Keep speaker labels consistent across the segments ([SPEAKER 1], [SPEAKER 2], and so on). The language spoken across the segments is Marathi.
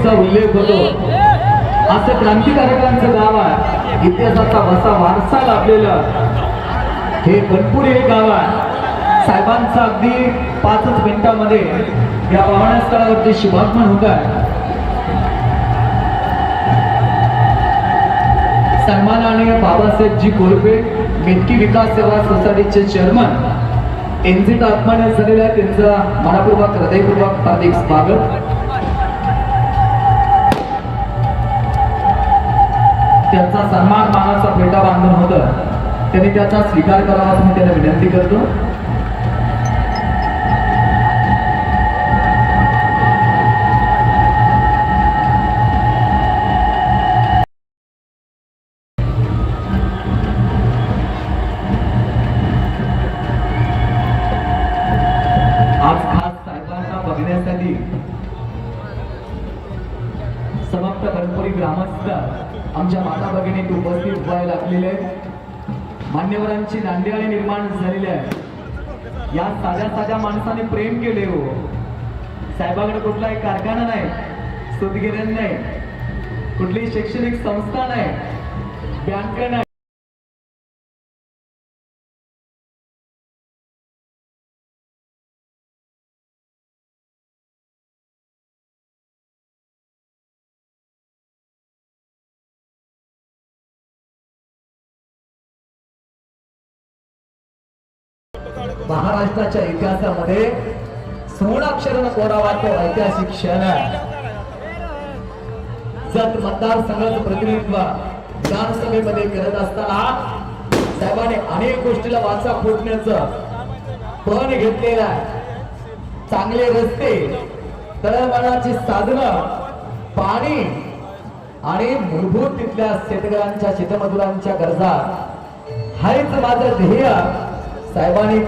[SPEAKER 1] बनपुरीचा उल्लेख होतो. असं क्रांतिकारकांचं गाव आहे. इतिहासाचा वसा वारसा लाभलेलं. हे बनपुरी हे गाव आहे. साहेबांचं अगदी पाचच मिनिटामध्ये या पाहण्यास्थळावरती शुभागमन होत आहे. सन्मानाने बाबासाहेबजी कोरपे मेटकी विकास सेवा सोसायटीचे चेअरमन. एनझिट आत्माने आहे. त्यांचं मनापूर्वक हृदयपूर्वक हार्दिक स्वागत. त्यांचा सन्मान मानाचा फेटा बांधून होतं. त्यांनी त्याचा स्वीकार करावा असं मी त्यांना विनंती करतो. आज बघण्यासाठी समाप्त गणपती ग्रामस्थ आमच्या माता भगिनी उपस्थित व्हायला लागलेले आहेत. मान्यवरांची नांदियाळी निर्माण झालेली आहे. या साध्या साध्या माणसाने प्रेम केले हो. साहेबाकडे कुठलाही कारखाना नाही सुतगिरण नाही कुठलीही शैक्षणिक संस्था नाही बँक नाही. महाराष्ट्राच्या इतिहासामध्ये सोळाक्षरानं कोरावा वाटतो ऐतिहासिक क्षण जत मतदारसंघाचं प्रतिनिधित्व विधानसभेमध्ये करत असताना साहेबांनी अनेक गोष्टीला वाचा फुटण्याचं पण घेतलेलं आहे. चांगले रस्ते तळमळाची साधनं पाणी आणि मूलभूत तिथल्या शेतकऱ्यांच्या शेतमजुरांच्या गरजा. हाच माझं ध्येय. साहेबांनी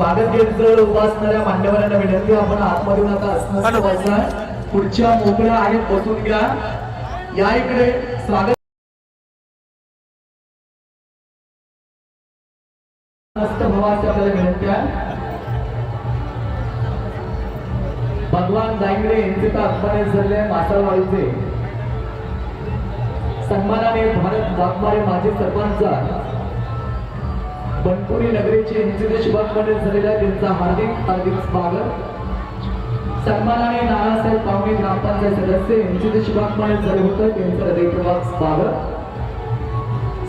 [SPEAKER 1] स्वागत जर उभा असणाऱ्या मान्यवरांना विनंती आपण आतमध्ये नका असणं बसा पुढच्या मोकळ्या आहेत बसून घ्या. या इकडे स्वागत मस्त भवाची आपल्याला विनंती आहे. भगवान दांगडे यांचे तर आत्माने झरले मासाळवाडीचे सन्मानाने भारत वाघमारे माजी सरपंच बनपुरी नगरीचे इंजिनियर शुभागमने झालेल्या त्यांचा हार्दिक हार्दिक स्वागत. सन्मानाने नानासाहेब पाहुणे ग्रामपंचायत सदस्य इंजिनियर शुभागमने झाले होते त्यांचं हृदयपूर्वक स्वागत.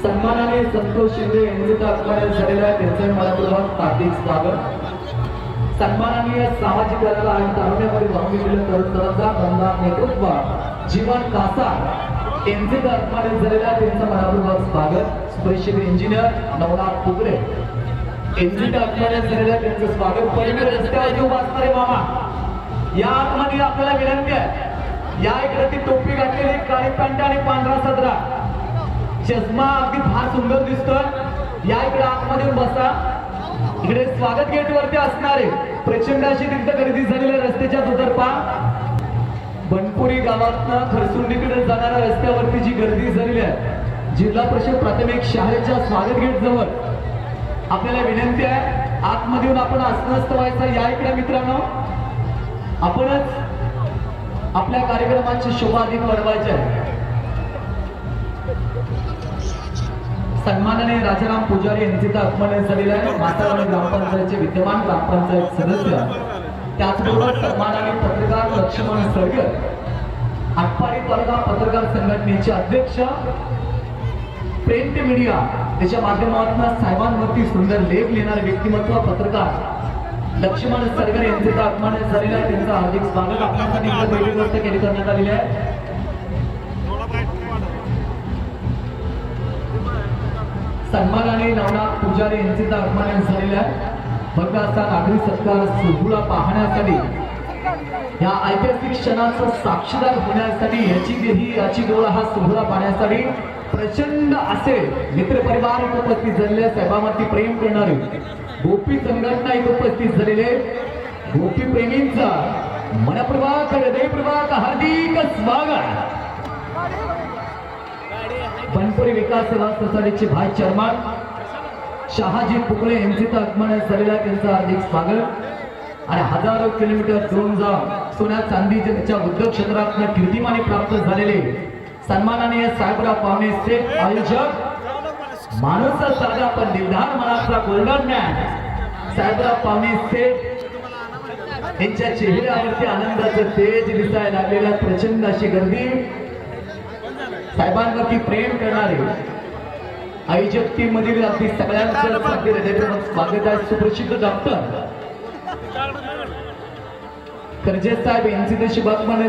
[SPEAKER 1] सन्मानाने संतोष शिंदे यांचे आत्माने झालेल्या त्यांचं मनपूर्वक हार्दिक स्वागत. सन्माननीय सामाजिक कार्याला आणि तारुण्यामध्ये वाहून गेलेल्या तरुणांचा धंदा नेतृत्व जीवन कासा यांचे आत्माने झालेल्या त्यांचं मनापूर्वक स्वागत. स्पेशल इंजिनियर नवनाथ फुगरे यांचे आत्माने झालेल्या त्यांचं स्वागत. पलीकडे रस्त्यावर उभा असणारे मामा. या आतमध्ये आपल्याला विनंती आहे. या इकडे ती टोपी घातलेली काळी पॅन्ट आणि पांढरा सदरा. चष्मा अगदी फार सुंदर दिसतोय. या इकडे आतमध्ये बसा. इकडे स्वागत गेट वरती असणारे प्रचंड अशी तिथं गर्दी झालेल्या रस्त्याच्या दुतर्फा बनपुरी गावातनं खरसुंडीकडे जाणाऱ्या रस्त्यावरती जी गर्दी झालेली आहे जिल्हा परिषद प्राथमिक शाळेच्या स्वागत गेट जवळ आपल्याला विनंती आहे आतमध्ये येऊन आपण अस्वस्थ व्हायचं या इकडे मित्रांनो. आपणच आपल्या कार्यक्रमाची शोभा अधिक वाढवायची आहे. सन्मानाने राजाराम पुजारी यांचे तर अपमान झालेले आहे. मातावाडी ग्रामपंचायतचे विद्यमान ग्रामपंचायत सदस्य. त्याचबरोबर सन्मानाने पत्रकार लक्ष्मण सळगर आटपाडी तालुका पत्रकार संघटनेचे अध्यक्ष प्रिंट मीडिया त्याच्या माध्यमातून साहेबांवरती सुंदर लेख लिहिणारे व्यक्तिमत्व पत्रकार लक्ष्मण सरगर यांचे तर अपमान झालेले आहे त्यांचं हार्दिक स्वागत. आपल्यासाठी इकडे व्यवस्था केली करण्यात आलेली आहे. सन्मानाने नवनाथ पुजारी यांचे तर अपमान झालेले आहे. भव्य असा नागरी सत्कार सुगुळा पाहण्यासाठी या ऐतिहासिक क्षणाचा साक्षीदार होण्यासाठी याची ही याची डोळा हा सुगुळा पाहण्यासाठी प्रचंड असे मित्रपरिवार परिवार उपस्थित झालेले साहेबांवरती प्रेम करणारे गोपी संघटना एक उपस्थित झालेले गोपी प्रेमींचा मनपूर्वक हृदयपूर्वक हार्दिक स्वागत. बनपुरी विकास सेवा सोसायटीचे भाई शर्मा शहाजी पुकळे यांचे आगमन झालेला त्यांचं हार्दिक स्वागत. आणि हजारो किलोमीटर दोन जाऊन सोन्या चांदीच्या उद्योग क्षेत्रात कीर्तिमाने प्राप्त झालेले सन्माननीय साहेबराव पाहुणे आयोजक माणूस साधा पण निर्धार मनाचा गोल्डन मॅन साहेबराव पाहुणे त्यांच्या चेहऱ्यावरती आनंदाचं तेज दिसायला लागलेल्या प्रचंड अशी गर्दी. साहेबांवरती प्रेम करणारे आयोजकतीमधील अगदी सगळ्यांचं स्वागत आहे. सुप्रसिद्ध डॉक्टर कर्जे साहेब यांची तशी बातमान